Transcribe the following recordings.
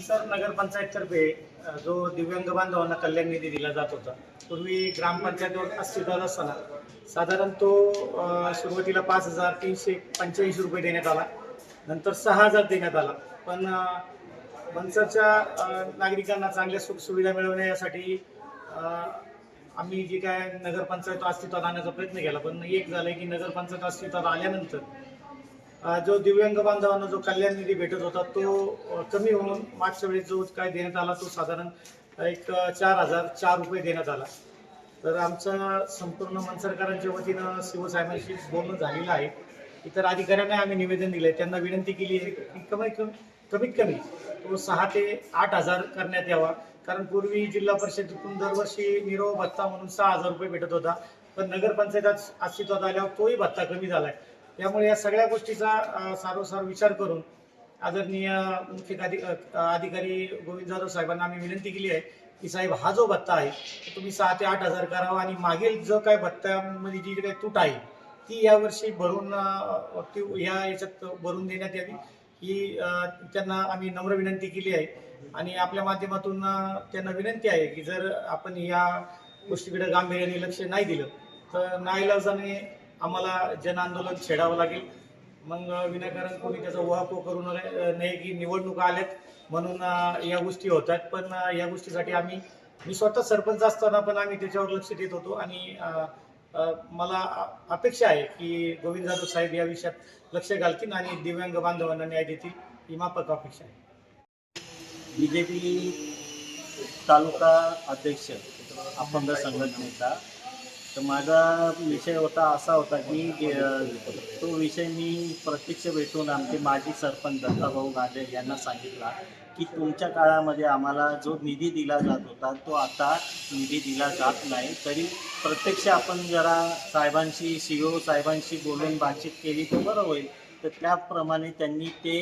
Sir नगरपंचायततर्फे अ, जो दिव्यांग बांधवांना कल्याण निधी दिला जात होता पूर्वी ग्रामपंचायतीवर अस्तित्वात असताना साधारण तो सुरुवातीला पाच हजार तीनशे पंच्याऐंशी रुपये देण्यात आला नंतर सहा हजार देण्यात आला. पण मनसरच्या नागरिकांना चांगल्या सुखसुविधा मिळवण्यासाठी आम्ही जी काय नगरपंचायत अस्तित्वात आणण्याचा प्रयत्न केला पण एक झालं की नगरपंचायत अस्तित्वात आल्यानंतर जो दिव्यांग बांधवांना जो कल्याण निधी भेटत होता तो कमी होऊन मागच्या वेळेस जो काय देण्यात आला तो साधारण एक चार हजार चार रुपये देण्यात आला. तर आमचं संपूर्ण मनसरकरांच्या वतीनं शिवसाहेबांशी बोलणं झालेलं आहे. इतर अधिकाऱ्यांना आम्ही निवेदन दिलं त्यांना विनंती केली आहे की कमी कमीत कमी तो सहा ते आठ हजार करण्यात यावा. कारण पूर्वी जिल्हा परिषदेतून दरवर्षी निरोप भत्ता म्हणून सहा हजार रुपये भेटत होता. पण नगरपंचायतात अस्तित्वात आल्यावर तोही भत्ता कमी झाला आहे त्यामुळे या सगळ्या गोष्टीचा सारोसार विचार करून आदरणीय मुख्य अधिकारी गोविंद जाधव साहेबांना आम्ही विनंती केली आहे की साहेब हा जो भत्ता आहे तो तुम्ही सहा ते आठ हजार करावा आणि मागील जो काय भत्त्यामध्ये जी काही तूट आहे ती यावर्षी भरून अ, ती याच्यात भरून देण्यात यावी ही त्यांना आम्ही नम्र विनंती केली आहे. आणि आपल्या माध्यमातून त्यांना विनंती आहे की जर आपण या गोष्टीकडे गांभीर्याने लक्ष नाही दिलं तर नाईलाजाने आम्हाला जन आंदोलन छेडावं लागेल. मग विनाकारण कोणी त्याचा उहापोह करू नये नाही की निवडणुका आल्यात म्हणून या गोष्टी होत आहेत पण या गोष्टीसाठी आम्ही मी स्वतः सरपंच असताना पण आम्ही त्याच्यावर लक्ष देत होतो आणि मला अपेक्षा आहे की गोविंद जाधव साहेब या विषयात लक्ष घालतील आणि दिव्यांग बांधवांना न्याय देतील ही माफक अपेक्षा आहे. बी जे पी तालुका अध्यक्ष अपंग संघटनेचा तर माझा विषय होता असा होता की तो विषय मी प्रत्यक्ष भेटून आमचे माजी सरपंच दत्ताभाऊ गाजे यांना सांगितला की तुमच्या काळामध्ये आम्हाला जो निधी दिला जात होता तो आता निधी दिला जात नाही. तरी प्रत्यक्ष आपण जरा साहेबांशी सी ओ साहेबांशी बोलून बातचीत केली तर बरं होईल. तर त्याप्रमाणे त्यांनी ते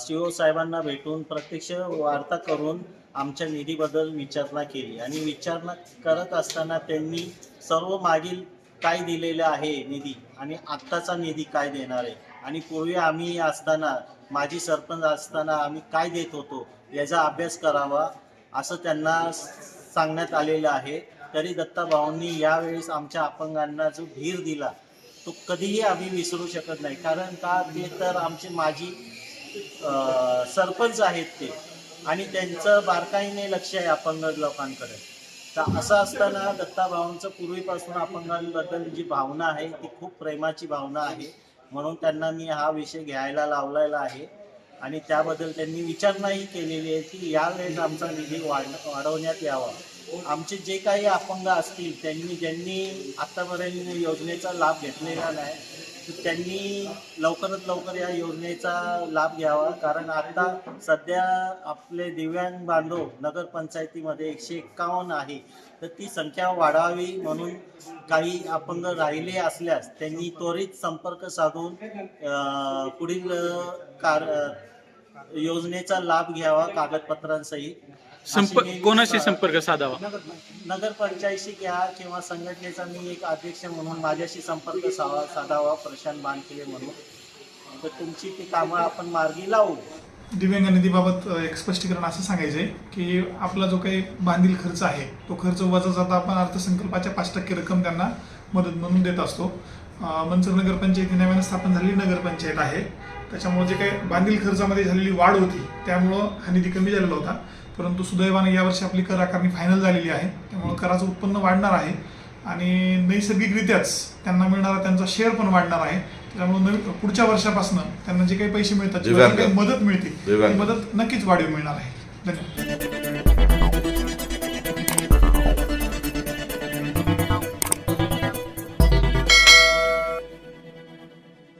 सी ओ साहेबांना भेटून प्रत्यक्ष वार्ता करून आमच्या निधीबद्दल विचारणा केली. आणि विचारणा करत असताना त्यांनी सर्व मागील काय दिलेलं आहे निधी आणि आत्ताचा निधी काय देणार आहे? आणि पूर्वी आम्ही असताना माजी सरपंच असताना आम्ही काय देत होतो याचा अभ्यास करावा असं त्यांना सांगण्यात आलेलं आहे. तरी दत्ताभाऊंनी यावेळेस आमच्या अपंगांना जो धीर दिला तो कधीही आम्ही विसरू शकत नाही. कारण का? ते तर आमचे माजी सरपंच आहेत ते. आणि त्यांचं बारकाईने लक्ष आहे अपंग लोकांकडे. तर असं असताना दत्ताभावांचं पूर्वीपासून अपंगांबद्दल जी भावना आहे ती खूप प्रेमाची भावना आहे. म्हणून त्यांना मी हा विषय घ्यायला लावलेला आहे. आणि त्याबद्दल त्यांनी विचारणाही केलेली आहे की यावेळेस आमचा निधी वाढ वाढवण्यात यावा. आमचे जे काही अपंग असतील त्यांनी ज्यांनी आतापर्यंत योजनेचा लाभ घेतलेला नाही तर त्यांनी लवकरात लवकर या योजनेचा लाभ घ्यावा. कारण आता सध्या आपले दिव्यांग बांधव नगरपंचायतीमध्ये एकशे एक्कावन्न आहे. तर ती संख्या वाढावी म्हणून काही अपंग राहिले असल्यास त्यांनी त्वरित संपर्क साधून पुढील कार योजनेचा लाभ घ्यावा कागदपत्रांसहित. अशी मी संपर्क कोणाशी संपर्क साधावा? नगर नगरपंचायतशी घ्या किंवा संघटनेचा मी एक अध्यक्ष म्हणून माझ्याशी संपर्क सावा साधावा प्रशांत बानकिले म्हणून. तर तुमची ती कामं आपण मार्गी लावू. दिव्यांग निधीबाबत अ, एक स्पष्टीकरण असं सांगायचं आहे की आपला जो काही बांधील खर्च आहे तो खर्च वजा जाता आपण अर्थसंकल्पाच्या पाच टक्के रक्कम त्यांना मदत म्हणून देत असतो. मंचर नगरपंचायती नव्यानं स्थापन झालेली नगरपंचायत आहे. त्याच्यामुळे जे काही बांधील खर्चामध्ये झालेली वाढ होती त्यामुळं हा निधी कमी झालेला होता. परंतु सुदैवाने यावर्षी आपली कर आकारणी फायनल झालेली आहे. त्यामुळं कराचं उत्पन्न वाढणार आहे. आणि नैसर्गिकरित्याच त्यांना मिळणारा त्यांचा शेअर पण वाढणार आहे. त्यामुळे पुढच्या वर्षापासून त्यांना जे काही पैसे मिळतात काही. मदत मिळते. मदत नक्कीच वाढीव मिळणार आहे. धन्यवाद.